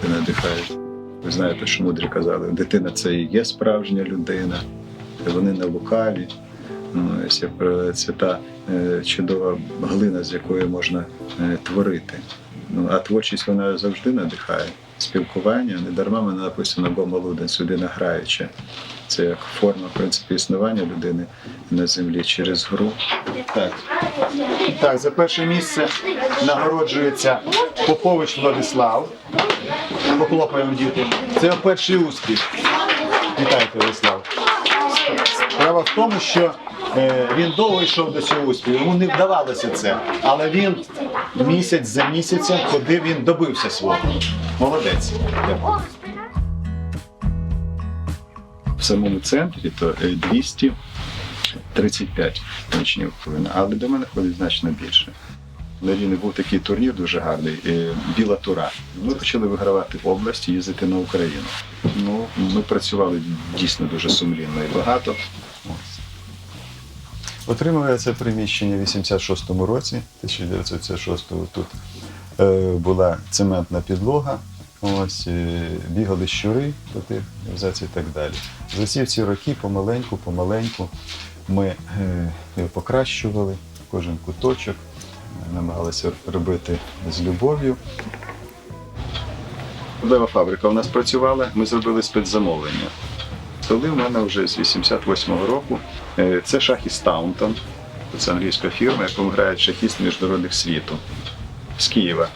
діти надихають. Ви знаєте, що мудрі казали, дитина це і є справжня людина, вони не лукаві. Ну, це та е, чудова глина, з якої можна е, творити. Ну, а творчість вона завжди надихає. Спілкування, не дарма мене написано Гомолудець, людина граюча. Це як форма в принципі, існування людини на землі через гру. Так. так, за перше місце нагороджується Попович Владислав. Похлопаємо діти. Це перший успіх. Вітайте, Владислав. Справа в тому, що е, він довго йшов до цього успіху, йому не вдавалося це. Але він місяць за місяцем ходив, він добився свого. Молодець. В самому центрі то е, 235 учнів повинно, але до мене ходить значно більше. На Рівні був такий турнір дуже гарний, е, Біла Тура. Ми почали вигравати область їздити на Україну. Ну, ми працювали дійсно дуже сумлінно і багато. Отримав я це приміщення в 86-му році, 1986-го. Тут е, була цементна підлога, ось, е, бігали щури до тих і так далі. За всі ці роки помаленьку, помаленьку ми покращували, кожен куточок, намагалися робити з любов'ю. Лева фабрика у нас працювала, ми зробили спецзамовлення. Столи в мене вже з 88-го року. Е, Це шахіст Таунтон. Це англійська фірма, якому грають шахіст міжнародних світу. З Києва.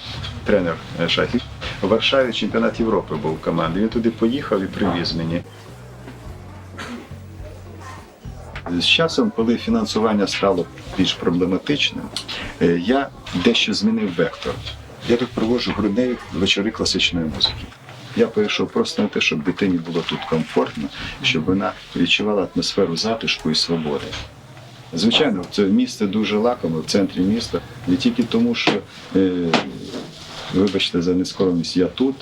Тренер е, шахіст. У Варшаві чемпіонат Європи був команди. Він туди поїхав і привіз мені. З часом, коли фінансування стало більш проблематичним, я дещо змінив вектор. Я тут проводжу грудневі вечори класичної музики. Я перейшов просто на те, щоб дитині було тут комфортно, щоб вона відчувала атмосферу затишку і свободи. Звичайно, це місце дуже лакоме в центрі міста, не тільки тому, що, е, вибачте за нескромність, я тут.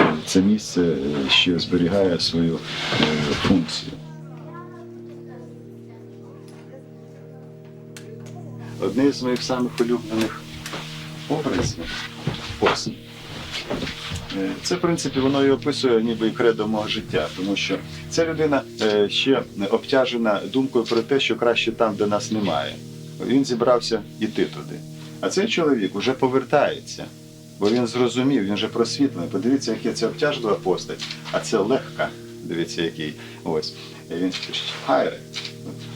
Е, Це місце е, ще зберігає свою е, функцію. Одне з моїх самих улюблених образів посіб. Е, Це, в принципі, воно і описує ніби і кредо мого життя, тому що ця людина е, ще обтяжена думкою про те, що краще там, де нас немає. Він зібрався йти туди. А цей чоловік вже повертається, бо він зрозумів, він вже просвітлений. Подивіться, яка це обтяжлива постать, а це легка. Дивіться, який. Ось. І він Хайре,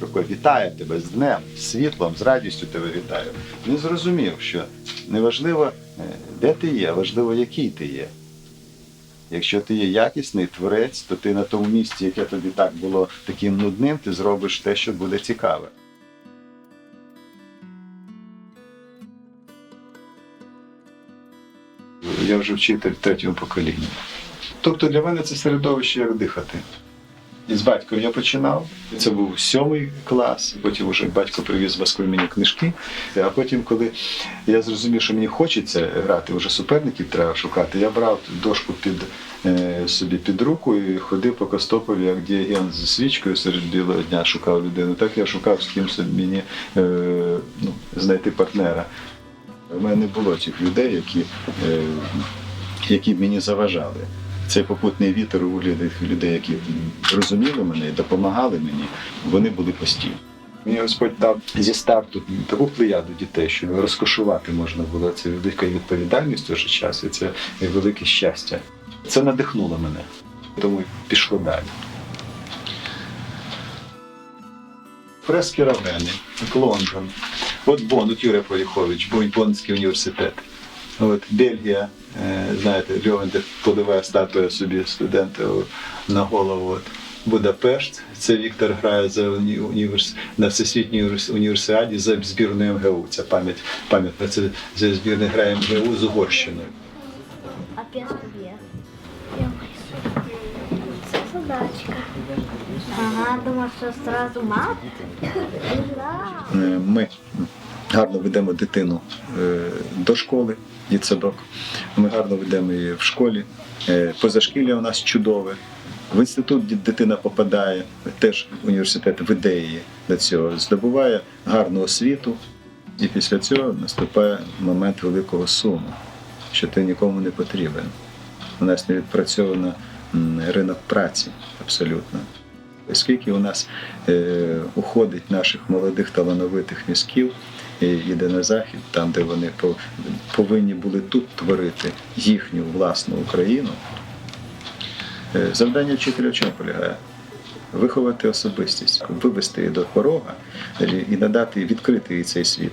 рукою вітає тебе з днем, з світлом, з радістю тебе вітаю. Він зрозумів, що неважливо, е, де ти є, важливо, який ти є. Якщо ти є якісний творець, то ти на тому місці, яке тобі так було таким нудним, ти зробиш те, що буде цікаве. Я вже вчитель в третьому поколінні. Тобто для мене це середовище як дихати. І з батьком я починав. Це був сьомий клас. Потім вже батько привіз в Москву мені книжки. А потім, коли я зрозумів, що мені хочеться грати, вже суперників треба шукати, я брав дошку під е, собі під руку і ходив по Костопові, як діагент з свічкою серед білого дня шукав людину. Так я шукав з кимось мені е, ну, знайти партнера. У мене не було цих людей, які, е, які мені заважали. Цей попутний вітер у людей, які розуміли мене і допомагали мені, вони були постійно. Мені Господь дав зі старту таку плеяду дітей, що розкошувати можна було. Це велика відповідальність в час, і це велике щастя. Це надихнуло мене, тому пішло далі. Фрески Равени, Лондон. От Бон, от Юрій Поліхович, Бон, Боннський університет. От Бельгія, знаєте, Льовен, де подиває статуя собі студента на голову. От. Будапешт, це Віктор грає за уні- універс... на всесвітній універс- універсіаді за збірною МГУ. Це пам'ять пам'ятна. Це за збірною грає МГУ з Угорщиною. А вверх. Це задачка. Ага, думав, що сразу мат. Ура! Е, Ми гарно ведемо дитину е, до школи, дітсадок. Ми гарно ведемо її в школі. Е, Позашкілля у нас чудове. В інститут дитина попадає, теж університет веде її до цього, здобуває гарну освіту, і після цього наступає момент великого суму, що ти нікому не потрібен. У нас не відпрацьовано ринок праці абсолютно. Оскільки у нас е, уходить наших молодих талановитих мізків йде на захід, там, де вони повинні були тут творити їхню власну Україну. Е, Завдання вчителя в чому полягає? Виховати особистість, вивести її до порога і надати відкрити їй цей світ.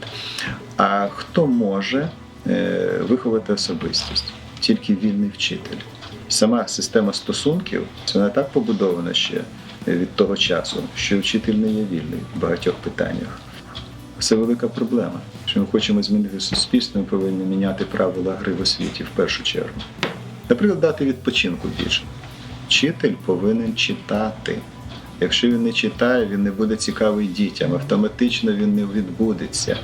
А хто може е, виховати особистість? Тільки вільний вчитель. Сама система стосунків вона так побудована ще від того часу, що вчитель не є вільний в багатьох питаннях. Це велика проблема. Якщо ми хочемо змінити суспільство, ми повинні міняти правила гри в освіті в першу чергу. Наприклад, дати відпочинку більше. Вчитель повинен читати. Якщо він не читає, він не буде цікавий дітям, автоматично він не відбудеться.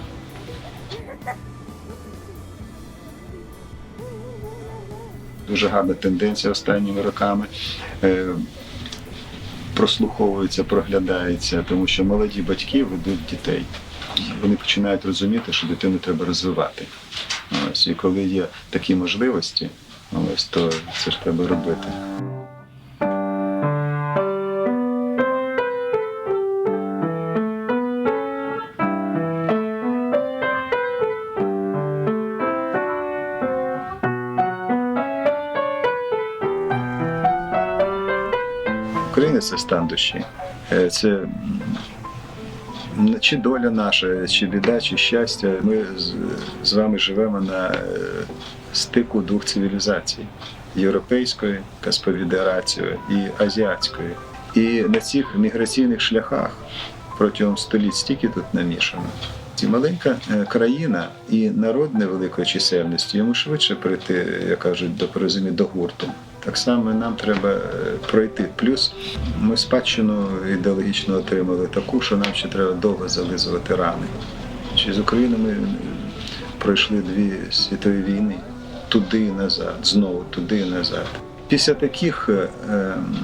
Дуже гарна тенденція останніми роками. Е, прослуховується, проглядається, тому що молоді батьки ведуть дітей. Вони починають розуміти, що дитину треба розвивати. Ось, і коли є такі можливості, ось, то це ж треба робити. Україна це стан душі. Е, Це чи доля наша, чи біда, чи щастя. Ми з, вами живемо на е, стику двох цивілізацій європейської, яка і азіатської. І на цих міграційних шляхах протягом століть стільки тут намішано. Ці маленька е, країна і народ невеликої чисельності йому швидше прийти, як кажуть, до порозуміння до гурту. Так само нам треба е, пройти. Плюс ми спадщину ідеологічно отримали таку, що нам ще треба довго зализувати рани. Чи з України ми е, пройшли дві світові війни туди і назад, знову туди і назад. Після таких е, ем,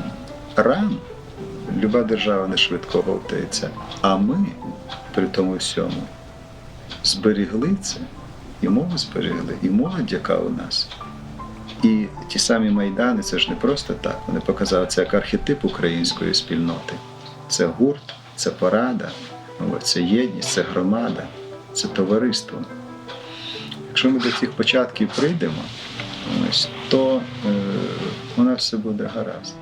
ран люба держава не швидко говтається. А ми при тому всьому зберігли це, і мову зберегли, і молодь, яка у нас. І ті самі майдани, це ж не просто так. Вони показали це як архетип української спільноти. Це гурт, це порада, це єдність, це громада, це товариство. Якщо ми до цих початків прийдемо, то е, у нас все буде гаразд.